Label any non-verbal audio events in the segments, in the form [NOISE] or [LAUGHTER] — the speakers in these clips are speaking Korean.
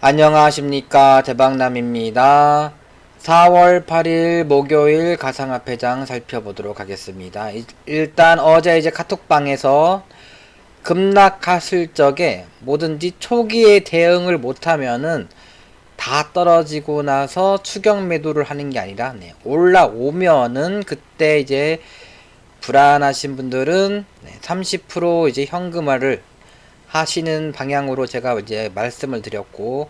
안녕하십니까 대박남입니다. 4월 8일 목요일 가상화폐장 살펴보도록 하겠습니다. 일- 일단 어제 이제 카톡방에서 급락했을 적에 뭐든지 초기에 대응을 못하면은 다 떨어지고 나서 추격 매도를 하는 게 아니라 네, 올라오면은 그때 이제 불안하신 분들은 네, 30% 이제 현금화를 하시는 방향으로 제가 이제 말씀을 드렸고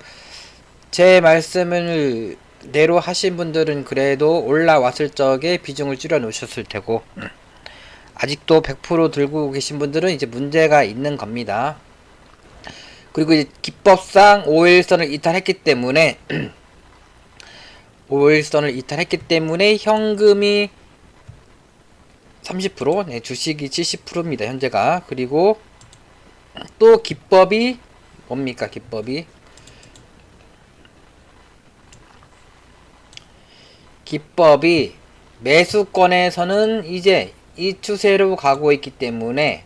제 말씀을 대로 하신 분들은 그래도 올라왔을 적에 비중을 줄여 놓으셨을 테고 아직도 100% 들고 계신 분들은 이제 문제가 있는 겁니다. 그리고 이제 기법상 5일선을 이탈했기 때문에 [CLEARS THROAT] 5일선을 이탈했기 때문에 현금이 30%, 네, 주식이 70%입니다. 현재가. 그리고 또 기법이 뭡니까? 기법이 기법이 매수권에서는 이제 이 추세로 가고 있기 때문에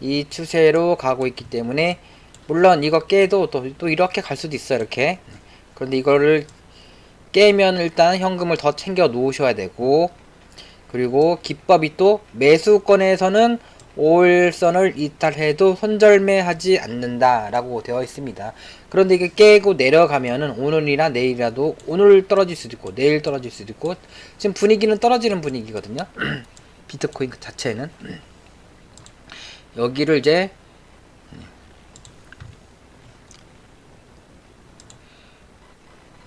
이 추세로 가고 있기 때문에 물론 이거 깨도 또, 또 이렇게 갈 수도 있어요 이렇게 그런데 이거를 깨면 일단 현금을 더 챙겨 놓으셔야 되고 그리고 기법이 또 매수권에서는 5일선을 이탈해도 손절매하지 않는다라고 되어 있습니다. 그런데 이게 깨고 내려가면은 오늘이나 내일이라도 오늘 떨어질 수도 있고 내일 떨어질 수도 있고 지금 분위기는 떨어지는 분위기거든요. [CLEARS THROAT] 비트코인 그 자체는 [CLEARS THROAT] 여기를 이제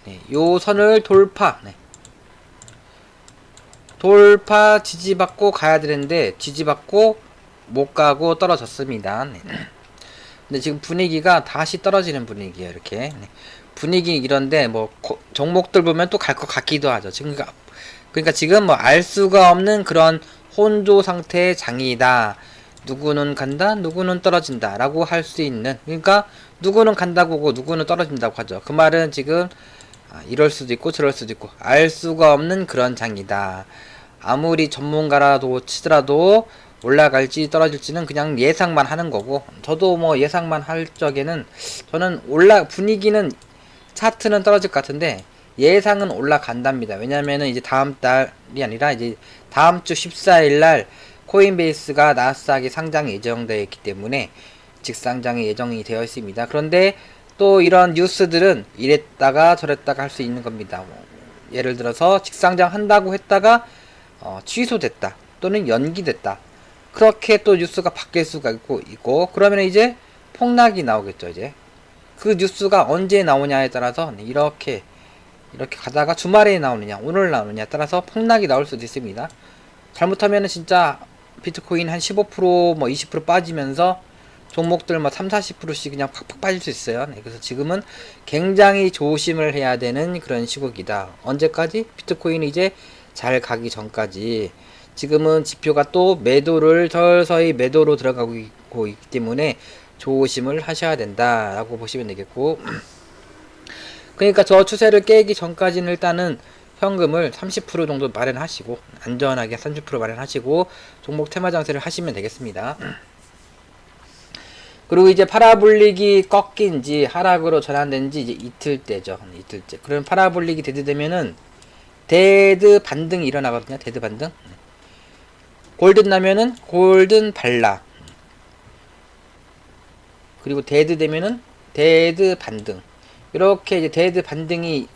네, 요 선을 돌파 네. 돌파 지지받고 가야 되는데 지지받고 못 가고 떨어졌습니다. 네. 근데 지금 분위기가 다시 떨어지는 분위기예요. 이렇게 네. 분위기 이런데 뭐 고- 종목들 보면 또 갈 것 같기도 하죠. 지금 그러니까, 그러니까 지금 뭐 알 수가 없는 그런 혼조 상태의 장이다. 누구는 간다, 누구는 떨어진다라고 할 수 있는 그러니까 누구는 간다고 하고 누구는 떨어진다고 하죠. 그 말은 지금 아, 이럴 수도 있고 저럴 수도 있고 알 수가 없는 그런 장이다. 아무리 전문가라도 치더라도 올라갈지 떨어질지는 그냥 예상만 하는 거고 저도 뭐 예상만 할 적에는 저는 올라 분위기는 차트는 떨어질 것 같은데 예상은 올라간답니다. 왜냐면은 이제 다음 달이 아니라 이제 다음 주 14일 날 코인베이스가 나스닥에 상장 예정되어 있기 때문에 직상장이 예정이 되어 있습니다. 그런데 또 이런 뉴스들은 이랬다가 저랬다가 할 수 있는 겁니다. 뭐 예를 들어서 직상장 한다고 했다가 어, 취소됐다 또는 연기됐다 그렇게 또 뉴스가 바뀔 수가 있고 있고 그러면 이제 폭락이 나오겠죠 이제 그 뉴스가 언제 나오냐에 따라서 네, 이렇게 이렇게 가다가 주말에 나오느냐 오늘 나오느냐에 따라서 폭락이 나올 수도 있습니다 잘못하면 진짜 비트코인 한 15%뭐 20% 빠지면서 종목들 뭐 3, 40%씩 그냥 팍팍 빠질 수 있어요. 네, 그래서 지금은 굉장히 조심을 해야 되는 그런 시국이다. 언제까지? 비트코인이 이제 잘 가기 전까지 지금은 지표가 또 매도를 서서히 매도로 들어가고 있기 때문에 조심을 하셔야 된다라고 보시면 되겠고 [CLEARS THROAT] 그러니까 저 추세를 깨기 전까지는 일단은 현금을 30% 정도 마련하시고 안전하게 30% 마련하시고 종목 테마 장세를 하시면 되겠습니다. [CLEARS THROAT] 그리고 이제 파라볼릭이 꺾인 지 하락으로 전환된 지 이제 이틀째죠. 이틀째. 그럼 파라볼릭이 데드되면은 데드 반등이 일어나거든요. 데드 반등. 골든 나면은 골든 발라. 그리고 데드 되면은 데드 반등. 이렇게 이제 데드 반등이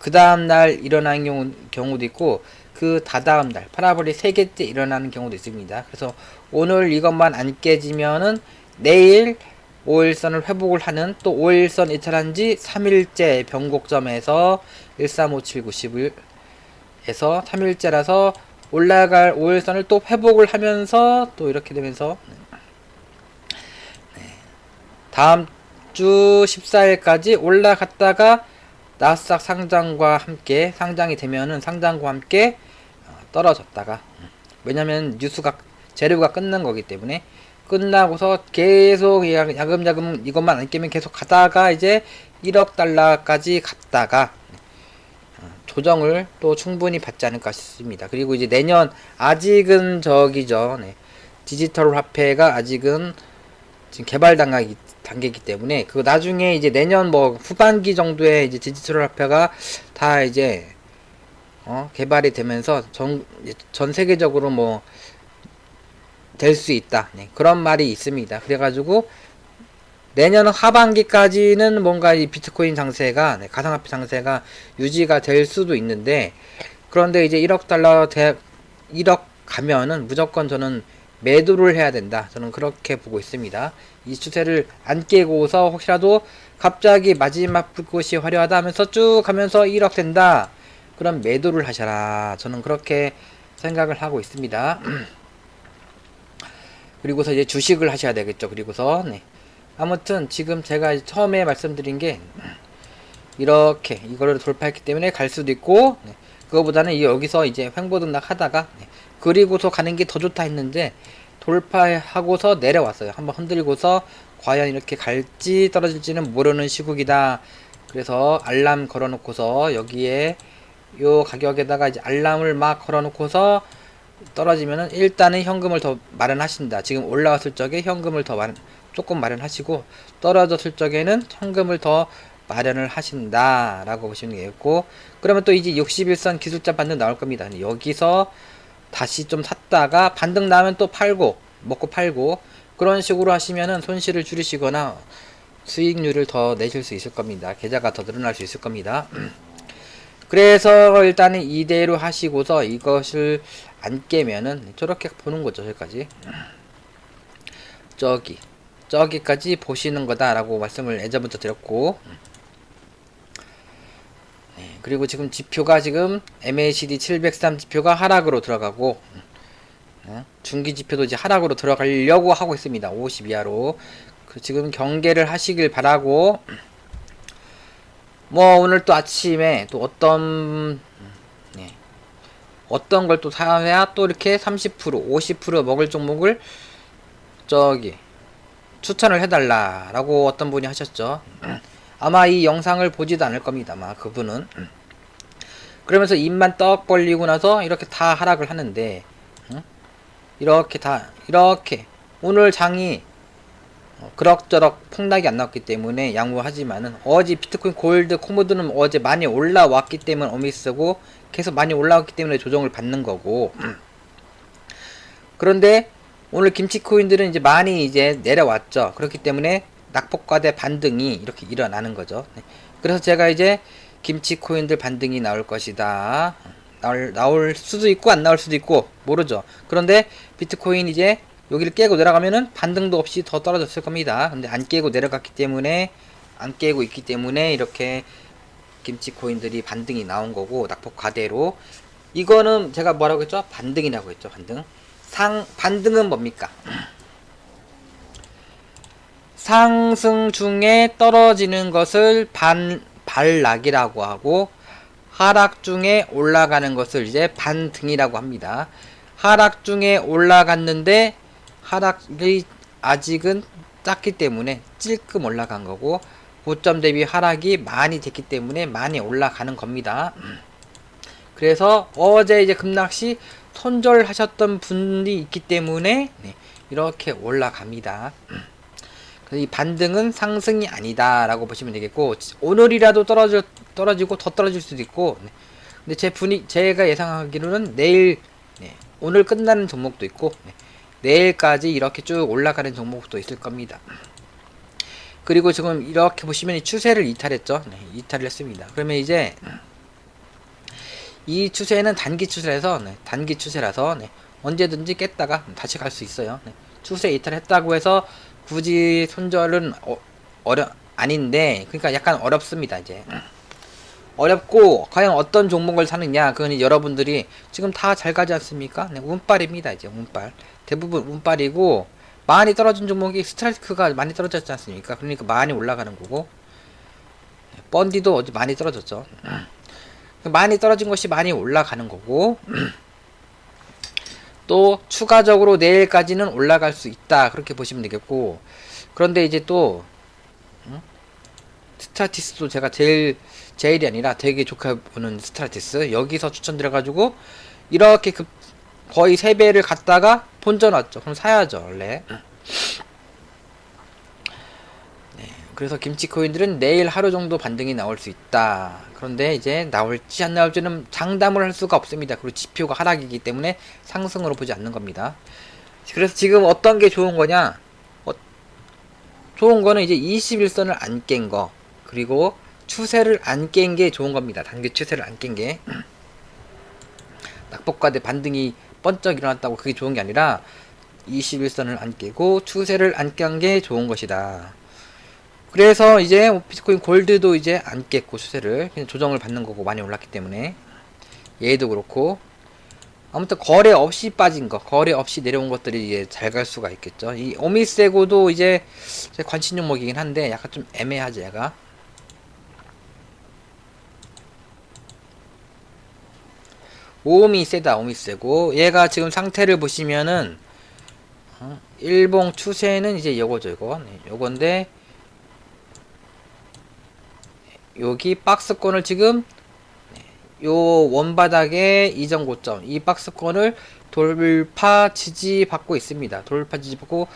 그 다음 날 일어나는 경우, 경우도 있고 그 다다음 날 파라볼릭 세 개째 일어나는 경우도 있습니다. 그래서 오늘 이것만 안 깨지면은 내일 5일선을 회복을 하는 또 5일선 이탈한 지 3일째 변곡점에서 135791 에서 3일째라서 올라갈 5일선을 또 회복을 하면서 또 이렇게 되면서. 네. 다음 주 14일까지 올라갔다가 나스닥 상장과 함께 상장이 되면은 상장과 함께 어, 떨어졌다가. 왜냐면 뉴스가 재료가 끝난 거기 때문에. 끝나고서 계속 야- 야금야금 이것만 안 깨면 계속 가다가 이제 1억 달러까지 갔다가. 어, 조정을 또 충분히 받지 않을까 싶습니다. 그리고 이제 내년 아직은 저기죠. 네. 디지털 화폐가 아직은 지금 개발 단계이기 단계이기 때문에 그 나중에 이제 내년 뭐 후반기 정도에 이제 디지털 화폐가 다 이제 어, 개발이 되면서 전, 전 세계적으로 뭐 될 수 있다. 네, 그런 말이 있습니다. 그래가지고 내년 하반기까지는 뭔가 이 비트코인 장세가 네, 가상화폐 장세가 유지가 될 수도 있는데 그런데 이제 1억 달러 대 1억 가면은 무조건 저는 매도를 해야 된다. 저는 그렇게 보고 있습니다. 이 추세를 안 깨고서 혹시라도 갑자기 마지막 불꽃이 화려하다 하면서 쭉 가면서 1억 된다. 그럼 매도를 하셔라. 저는 그렇게 생각을 하고 있습니다. [CLEARS THROAT] 그리고서 이제 주식을 하셔야 되겠죠. 그리고서 네. 아무튼 지금 제가 처음에 말씀드린 게 이렇게 이거를 돌파했기 때문에 갈 수도 있고 네. 그거보다는 이 여기서 이제 횡보등락 하다가 네. 그리고서 가는 게 더 좋다 했는데 돌파하고서 내려왔어요. 한번 흔들고서 과연 이렇게 갈지 떨어질지는 모르는 시국이다. 그래서 알람 걸어놓고서 여기에 요 가격에다가 이제 알람을 막 걸어놓고서 떨어지면은 일단은 현금을 더 마련하신다. 지금 올라왔을 적에 현금을 더 마련, 조금 마련하시고 떨어졌을 적에는 현금을 더 마련을 하신다라고 보시면 되겠고 그러면 또 이제 61선 기술자 반등 나올 겁니다. 여기서 다시 좀 샀다가 반등 나면 또 팔고 먹고 팔고 그런 식으로 하시면은 손실을 줄이시거나 수익률을 더 내실 수 있을 겁니다. 계좌가 더 늘어날 수 있을 겁니다. [CLEARS THROAT] 그래서 일단은 이대로 하시고서 이것을 안 깨면은 저렇게 보는 거죠. 여기까지 [CLEARS THROAT] 저기 저기까지 보시는 거다라고 말씀을 예전부터 드렸고 네, 그리고 지금 지표가 지금 MACD 703 지표가 하락으로 들어가고 네, 중기 지표도 이제 하락으로 들어가려고 하고 있습니다. 50 이하로. 그 지금 경계를 하시길 바라고 뭐 오늘 또 아침에 또 어떤 네, 어떤 걸 또 사야 또 이렇게 30% 50% 먹을 종목을 저기 추천을 해달라라고 어떤 분이 하셨죠. 아마 이 영상을 보지도 않을 겁니다. 아마 그분은. 그러면서 입만 떡 벌리고 나서 이렇게 다 하락을 하는데, 응? 이렇게 다, 이렇게. 오늘 장이 어, 그럭저럭 폭락이 안 나왔기 때문에 양호하지만은 어제 비트코인 골드 코모드는 어제 많이 올라왔기 때문에 어미스고 계속 많이 올라왔기 때문에 조정을 받는 거고 [CLEARS THROAT] 그런데 오늘 김치 코인들은 이제 많이 이제 내려왔죠. 그렇기 때문에 낙폭과 대 반등이 이렇게 일어나는 거죠. 네. 그래서 제가 이제 김치 코인들 반등이 나올 것이다. 나올, 나올 수도 있고 안 나올 수도 있고 모르죠. 그런데 비트코인 이제 여기를 깨고 내려가면은 반등도 없이 더 떨어졌을 겁니다. 근데 안 깨고 내려갔기 때문에 안 깨고 있기 때문에 이렇게 김치 코인들이 반등이 나온 거고 낙폭 과대로 이거는 제가 뭐라고 했죠? 반등이라고 했죠. 반등. 상 반등은 뭡니까? 상승 중에 떨어지는 것을 반 반락이라고 하고 하락 중에 올라가는 것을 이제 반등이라고 합니다. 하락 중에 올라갔는데 하락이 아직은 작기 때문에 찔끔 올라간 거고 고점 대비 하락이 많이 됐기 때문에 많이 올라가는 겁니다. 그래서 어제 이제 급락 시 손절하셨던 분이 있기 때문에 네, 이렇게 올라갑니다. 이 반등은 상승이 아니다라고 보시면 되겠고 오늘이라도 떨어져 떨어지고 더 떨어질 수도 있고 네. 근데 제 분위 제가 예상하기로는 내일 네, 오늘 끝나는 종목도 있고 네, 내일까지 이렇게 쭉 올라가는 종목도 있을 겁니다. 그리고 지금 이렇게 보시면 이 추세를 이탈했죠. 네, 이탈을 했습니다. 그러면 이제 이 추세는 단기 추세라서 네, 단기 추세라서 네, 언제든지 깼다가 다시 갈 수 있어요. 네, 추세 이탈했다고 해서 굳이 손절은 어, 어려 아닌데 그러니까 약간 어렵습니다 이제 어렵고 과연 어떤 종목을 사느냐 그건 여러분들이 지금 다 잘 가지 않습니까? 네, 운빨입니다 이제 운빨 대부분 운빨이고 많이 떨어진 종목이 스트라이크가 많이 떨어졌지 않습니까? 그러니까 많이 올라가는 거고 네, 번디도 어제 많이 떨어졌죠. 많이 떨어진 것이 많이 올라가는 거고 [CLEARS THROAT] 또 추가적으로 내일까지는 올라갈 수 있다. 그렇게 보시면 되겠고 그런데 이제 또 음? 스타티스도 제가 제일 제일이 아니라 되게 좋게 보는 스타티스. 여기서 추천드려 가지고 이렇게 급 거의 3배를 갔다가 본전 왔죠. 그럼 사야죠 원래 [CLEARS THROAT] 그래서 김치 코인들은 내일 하루 정도 반등이 나올 수 있다. 그런데 이제 나올지 안 나올지는 장담을 할 수가 없습니다. 그리고 지표가 하락이기 때문에 상승으로 보지 않는 겁니다. 그래서 지금 어떤 게 좋은 거냐? 어, 좋은 거는 이제 21선을 안 깬 거. 그리고 추세를 안 깬 게 좋은 겁니다. 단기 추세를 안 깬 게. [CLEARS THROAT] 낙폭과대 반등이 번쩍 일어났다고 그게 좋은 게 아니라 21선을 안 깨고 추세를 안 깬 게 좋은 것이다. 그래서 이제 비트코인 골드도 이제 안 깼고 추세를 조정을 받는 거고 많이 올랐기 때문에. 얘도 그렇고. 아무튼 거래 없이 빠진 거 거래 없이 내려온 것들이 이제 잘 갈 수가 있겠죠. 이 오미세고도 이제 제 관심 종목이긴 한데 약간 좀 애매하지 얘가. 오미 세다 오미 세고. 얘가 지금 상태를 보시면은 어, 일봉 추세는 이제 요거죠 요거. 네, 요건데 여기 박스권을 지금 요 원바닥에 이전 고점 이 박스권을 돌파 지지 받고 있습니다. 돌파 지지 받고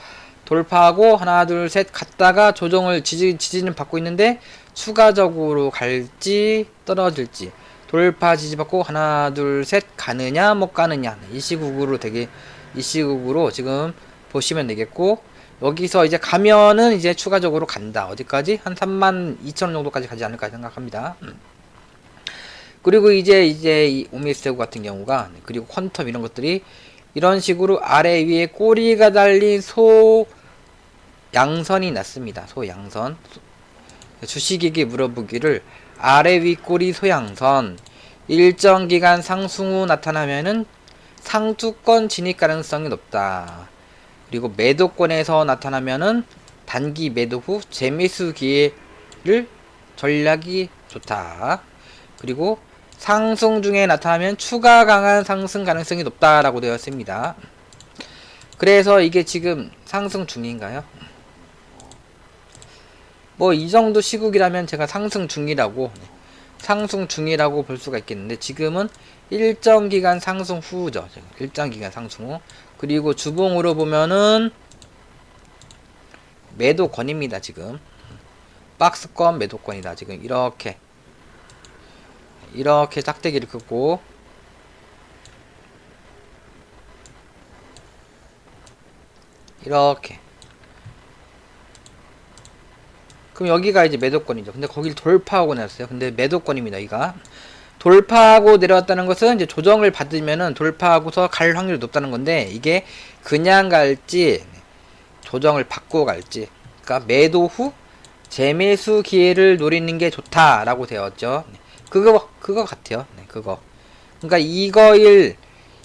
돌파하고 하나 둘 셋 갔다가 조정을 지지 지지는 받고 있는데 추가적으로 갈지 떨어질지 돌파 지지 받고 하나 둘 셋 가느냐 못 가느냐 이 시국으로 되게 이 시국으로 지금 보시면 되겠고 여기서 이제 가면은 이제 추가적으로 간다. 어디까지? 한 3만 2천 원 정도까지 가지 않을까 생각합니다. 음. 그리고 이제 이제 이 오미스테고 같은 경우가 그리고 퀀텀 이런 것들이 이런 식으로 아래 위에 꼬리가 달린 소 양선이 났습니다. 소 양선. 주식에게 물어보기를 아래 위 꼬리 소양선 일정 기간 상승 후 나타나면은 상투권 진입 가능성이 높다. 그리고 매도권에서 나타나면은 단기 매도 후 재매수 기회를 전략이 좋다. 그리고 상승 중에 나타나면 추가 강한 상승 가능성이 높다라고 되어 있습니다. 그래서 이게 지금 상승 중인가요? 뭐 이 정도 시국이라면 제가 상승 중이라고 상승 중이라고 볼 수가 있겠는데 지금은 일정 기간 상승 후죠. 일정 기간 상승 후. 그리고 주봉으로 보면은 매도권입니다. 지금 박스권 매도권이다. 지금 이렇게 이렇게 짝대기를 긋고 이렇게 그럼 여기가 이제 매도권이죠. 근데 거길 돌파하고 내렸어요. 근데 매도권입니다. 여기가 돌파하고 내려왔다는 것은 이제 조정을 받으면은 돌파하고서 갈 확률이 높다는 건데 이게 그냥 갈지 조정을 받고 갈지 그러니까 매도 후 재매수 기회를 노리는 게 좋다라고 되었죠. 그거 그거 같아요. 네, 그거. 그러니까 이거일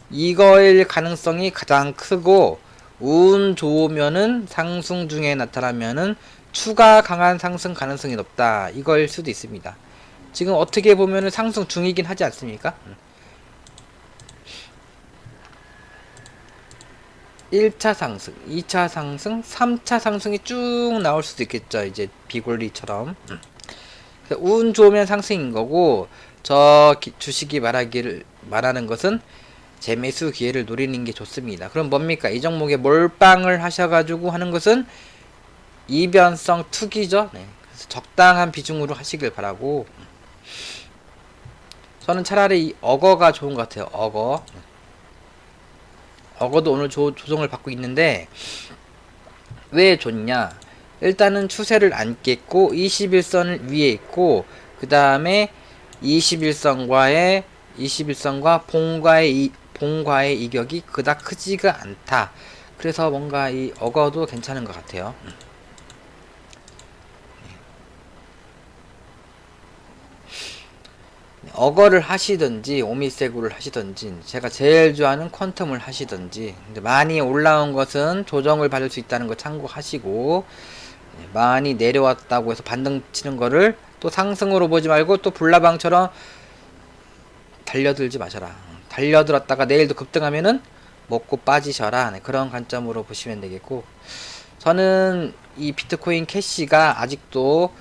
이거일 가능성이 가장 크고 운 좋으면은 상승 중에 나타나면은 추가 강한 상승 가능성이 높다. 이걸 수도 있습니다. 지금 어떻게 보면은 상승 중이긴 하지 않습니까? 1차 상승, 2차 상승, 3차 상승이 쭉 나올 수도 있겠죠. 이제 비골리처럼. 운 좋으면 상승인 거고, 저 기, 주식이 말하기를, 말하는 것은 재매수 기회를 노리는 게 좋습니다. 그럼 뭡니까? 이 종목에 몰빵을 하셔가지고 하는 것은 이변성 투기죠. 네. 그래서 적당한 비중으로 하시길 바라고. 저는 차라리 이 어거가 좋은 것 같아요. 어거. 어거도 오늘 조, 조정을 받고 있는데 왜 좋냐? 일단은 추세를 안 깼고 21선을 위에 있고 그 다음에 21선과의 21선과 봉과의 이, 봉과의 이격이 그닥 크지가 않다. 그래서 뭔가 이 어거도 괜찮은 것 같아요. 어거를 하시든지 오미세구를 하시든지 제가 제일 좋아하는 퀀텀을 하시든지 많이 올라온 것은 조정을 받을 수 있다는 거 참고하시고 네, 많이 내려왔다고 해서 반등 치는 거를 또 상승으로 보지 말고 또 불나방처럼 달려들지 마셔라. 달려들었다가 내일도 급등하면은 먹고 빠지셔라. 네, 그런 관점으로 보시면 되겠고 저는 이 비트코인 캐시가 아직도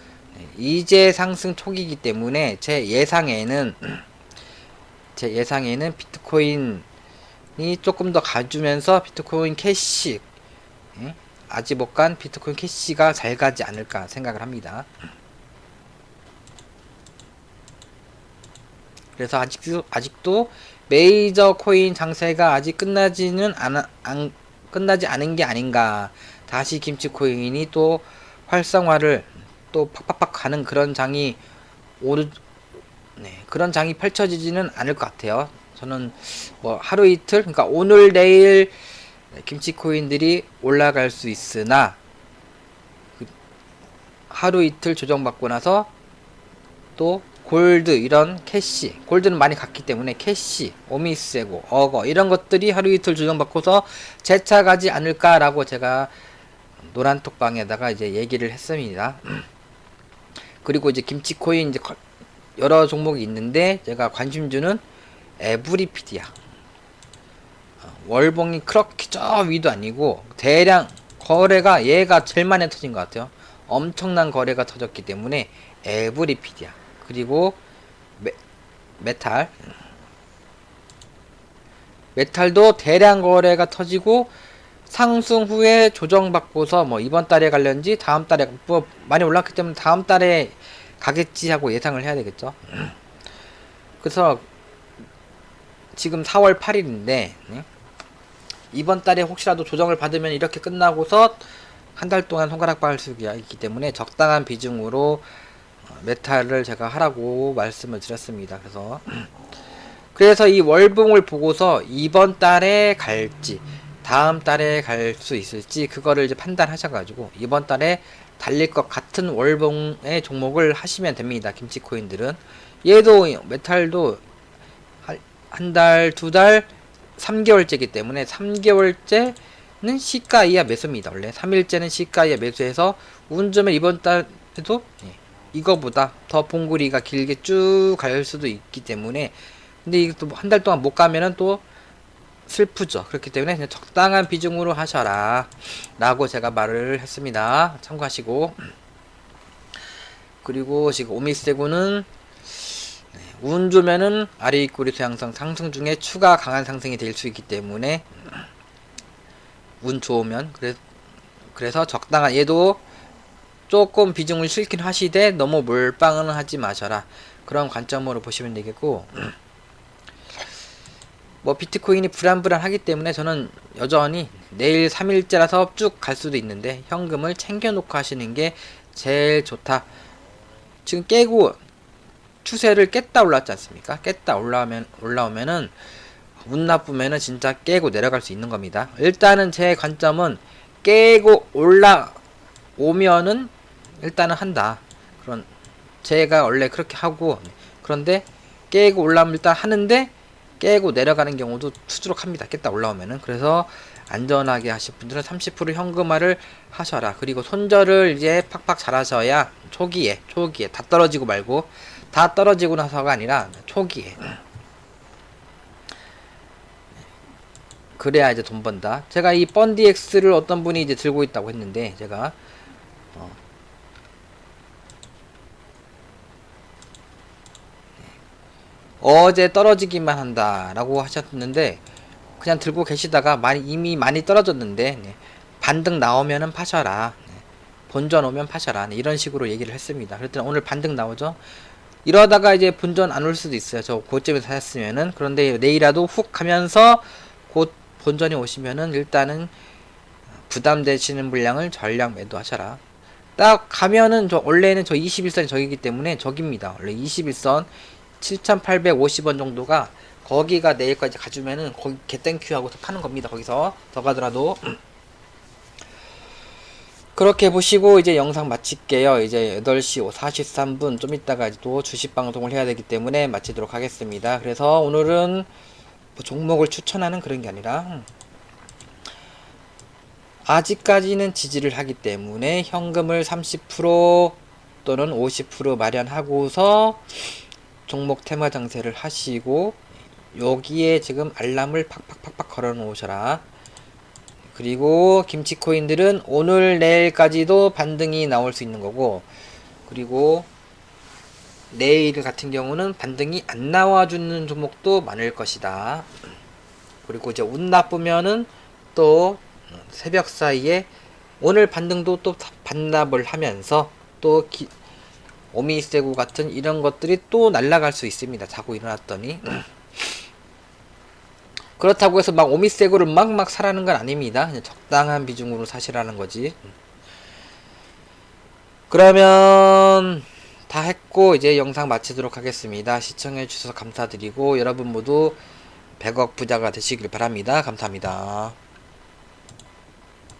이제 상승 초기이기 때문에 제 예상에는 [CLEARS THROAT] 제 예상에는 비트코인이 조금 더 가주면서 비트코인 캐시 예? 아직 못 간 비트코인 캐시가 잘 가지 않을까 생각을 합니다. 그래서 아직도 아직도 메이저 코인 장세가 아직 끝나지는 않아, 안, 끝나지 않은 게 아닌가. 다시 김치 코인이 또 활성화를 또 팍팍팍 가는 그런 장이 오르 네, 그런 장이 펼쳐지지는 않을 것 같아요. 저는 뭐 하루 이틀 그러니까 오늘 내일 김치 코인들이 올라갈 수 있으나 그 하루 이틀 조정받고 나서 또 골드 이런 캐시 골드는 많이 갔기 때문에 캐시 오미세고 어거 이런 것들이 하루 이틀 조정받고서 재차 가지 않을까라고 제가 노란 톡방에다가 이제 얘기를 했습니다. [CLEARS THROAT] 그리고 이제 김치 코인 이제 거- 여러 종목이 있는데 제가 관심주는 에브리피디아. 어, 월봉이 그렇게 저 위도 아니고 대량 거래가 얘가 제일 많이 터진 것 같아요. 엄청난 거래가 터졌기 때문에 에브리피디아. 그리고 메, 메탈. 메탈도 대량 거래가 터지고 상승 후에 조정받고서 뭐 이번 달에 갈련지 다음 달에 뭐 많이 올랐기 때문에 다음 달에 가겠지 하고 예상을 해야 되겠죠. 그래서 지금 4월 8일인데 이번 달에 혹시라도 조정을 받으면 이렇게 끝나고서 한 달 동안 손가락 발 수기가 있기 때문에 적당한 비중으로 어, 메탈을 제가 하라고 말씀을 드렸습니다. 그래서 그래서 이 월봉을 보고서 이번 달에 갈지 다음 달에 갈 수 있을지 그거를 이제 판단하셔가지고 이번 달에 달릴 것 같은 월봉의 종목을 하시면 됩니다. 김치 코인들은 얘도 메탈도 한 달, 두 달, 3개월째이기 때문에 3개월째는 시가 이하 매수입니다. 원래 3일째는 시가 이하 매수해서 운 좋으면 이번 달에도 예, 이거보다 더 봉구리가 길게 쭉 갈 수도 있기 때문에 근데 이것도 한 달 동안 못 가면은 또 슬프죠. 그렇기 때문에 그냥 적당한 비중으로 하셔라. 라고 제가 말을 했습니다. 참고하시고. 그리고 지금 오미세구는 네, 운 좋으면은 아래 입꼬리 소양성 상승 중에 추가 강한 상승이 될 수 있기 때문에 운 좋으면 그래, 그래서 적당한 얘도 조금 비중을 실긴 하시되 너무 몰빵은 하지 마셔라. 그런 관점으로 보시면 되겠고 뭐 비트코인이 불안불안하기 때문에 저는 여전히 내일 3일째라서 쭉 갈 수도 있는데 현금을 챙겨놓고 하시는 게 제일 좋다. 지금 깨고 추세를 깼다 올랐지 않습니까? 깼다 올라오면 올라오면은 운 나쁘면은 진짜 깨고 내려갈 수 있는 겁니다. 일단은 제 관점은 깨고 올라오면은 일단은 한다. 그런 제가 원래 그렇게 하고 그런데 깨고 올라오면 일단 하는데 깨고 내려가는 경우도 수두룩합니다. 깼다 올라오면은 그래서 안전하게 하실 분들은 30% 현금화를 하셔라. 그리고 손절을 이제 팍팍 잘하셔야 초기에 초기에 다 떨어지고 말고 다 떨어지고 나서가 아니라 초기에 그래야 이제 돈 번다. 제가 이 펀디엑스를 어떤 분이 이제 들고 있다고 했는데 제가 어, 어제 떨어지기만 한다라고 하셨는데 그냥 들고 계시다가 많이 이미 많이 떨어졌는데 네, 반등 나오면은 파셔라 네, 본전 오면 파셔라 네, 이런 식으로 얘기를 했습니다. 그랬더니 오늘 반등 나오죠. 이러다가 이제 본전 안 올 수도 있어요. 저 고점에 사셨으면은 그런데 내일이라도 훅 가면서 곧 본전이 오시면은 일단은 부담되시는 물량을 전량 매도하셔라. 딱 가면은 저 원래는 저 21선이 저기기 때문에 저깁니다. 원래 21선 7,850원 정도가 거기가 내일까지 가주면은 거기 개땡큐 하고 파는 겁니다. 거기서 더 가더라도 그렇게 보시고 이제 영상 마칠게요. 이제 8시 43분 좀 이따가 또 주식 방송을 해야 되기 때문에 마치도록 하겠습니다. 그래서 오늘은 뭐 종목을 추천하는 그런 게 아니라 아직까지는 지지를 하기 때문에 현금을 30% 또는 50% 마련하고서 종목 테마 장세를 하시고 여기에 지금 알람을 팍팍팍팍 걸어 놓으셔라. 그리고 김치 코인들은 오늘 내일까지도 반등이 나올 수 있는 거고 그리고 내일 같은 경우는 반등이 안 나와주는 종목도 많을 것이다. 그리고 이제 운 나쁘면은 또 새벽 사이에 오늘 반등도 또 반납을 하면서 또 기, 오미세구 같은 이런 것들이 또 날아갈 수 있습니다. 자고 일어났더니 그렇다고 해서 막 오미세구를 막막 사라는 건 아닙니다. 그냥 적당한 비중으로 사시라는 거지. 그러면 다 했고 이제 영상 마치도록 하겠습니다. 시청해 주셔서 감사드리고 여러분 모두 100억 부자가 되시길 바랍니다. 감사합니다.